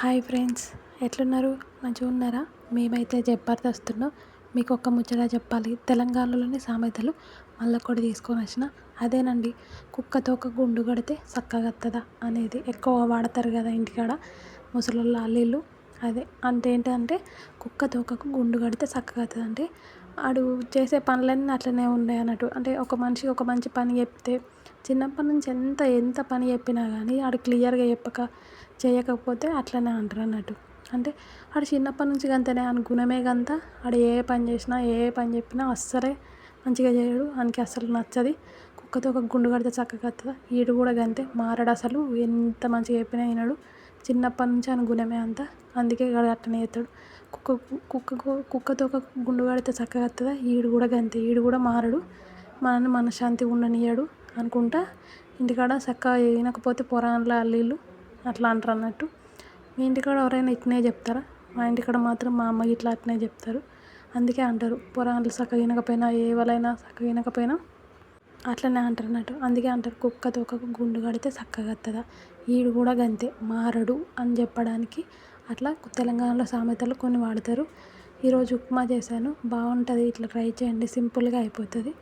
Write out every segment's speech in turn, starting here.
Hi friends ఎట్లున్నారు? మంచిగా ఉన్నారా? మేమైతే జబర్దస్తున్నాం మీకు ఒక్క ముచ్చట చెప్పాలి. తెలంగాణలోని సామెతలు మళ్ళీ తీసుకొని వచ్చిన. అదేనండి కుక్కతో ఒక గుండు కడితే చక్కగత్తదా అనేది ఎక్కువ వాడతారు కదా ఇంటికాడ ముసలోళ్ళ అల్లీళ్ళు. అదే అంటే ఏంటంటే కుక్క తోకకు గుండు కడితే చక్కగా అంటే వాడు చేసే పనులన్నీ అట్లనే ఉన్నాయి అన్నట్టు. అంటే ఒక మనిషి ఒక మంచి పని చెప్తే చిన్నప్పటి నుంచి ఎంత ఎంత పని చెప్పినా కానీ ఆడు క్లియర్గా చెప్పక చేయకపోతే అట్లనే అంటారు అన్నట్టు. అంటే ఆడు చిన్నప్పటి నుంచి గంతనే అని గుణమే గంత. ఆడు ఏ పని చేసినా ఏ పని చెప్పినా అస్సలే మంచిగా చేయడు. వానికి అస్సలు నచ్చది. కుక్కతో ఒక గుండు కడితే చక్కగా వస్తుందా ఈడు కూడా గంతే. మారడు అసలు. ఎంత మంచిగా చెప్పినా వినడు. చిన్నప్పటి నుంచి ఆయన గుణమే అంత. అందుకే వాడు అట్లనే చేస్తాడు. కుక్క కుక్కకు కుక్కతో ఒక గుండు కడితే చక్కగా వస్తుందా? ఈడు కూడా గంతే. ఈడు కూడా మారడు. మనల్ని మనశ్శాంతిగా ఉండనియ్యడు అనుకుంటా ఇంటికాడ చక్కగా వినకపోతే పొరాన్ల అల్లీళ్ళు అట్లా అంటారు అన్నట్టు. మీ ఇంటికాడ ఎవరైనా ఇట్నే చెప్తారా? మా ఇంటికాడ మాత్రం మా అమ్మ ఇట్లా అట్నే చెప్తారు. అందుకే అంటారు పొరాన్లు చక్కగా వినకపోయినా ఎవరైనా చక్కగా వినకపోయినా అట్లనే అంటారు అన్నట్టు. అందుకే అంటారు కుక్క తోకకు గుండు కడితే చక్కగా వస్తుందా ఈడు కూడా గంతే మారడు అని చెప్పడానికి అట్లా తెలంగాణలో సామెతలు కొన్ని వాడతారు. ఈరోజు ఉప్మా చేశాను బాగుంటుంది ఇట్లా ట్రై చేయండి సింపుల్గా అయిపోతుంది.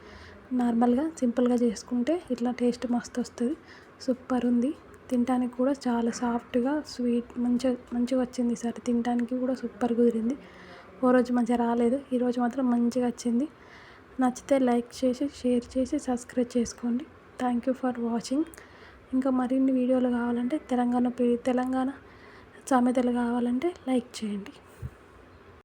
నార్మల్గా సింపుల్గా చేసుకుంటే ఇట్లా టేస్ట్ మస్తు వస్తుంది. సూపర్ ఉంది. తినడానికి కూడా చాలా సాఫ్ట్గా స్వీట్ మంచిగా మంచిగా వచ్చింది ఈసారి తినడానికి కూడా సూపర్ కుదిరింది. ఓ రోజు మంచిగా రాలేదు ఈరోజు మాత్రం మంచిగా వచ్చింది. నచ్చితే లైక్ చేసి షేర్ చేసి సబ్స్క్రైబ్ చేసుకోండి. థ్యాంక్ యూ ఫర్ వాచింగ్ ఇంకా మరిన్ని వీడియోలు కావాలంటే తెలంగాణ తెలంగాణ సామెతలు కావాలంటే లైక్ చేయండి.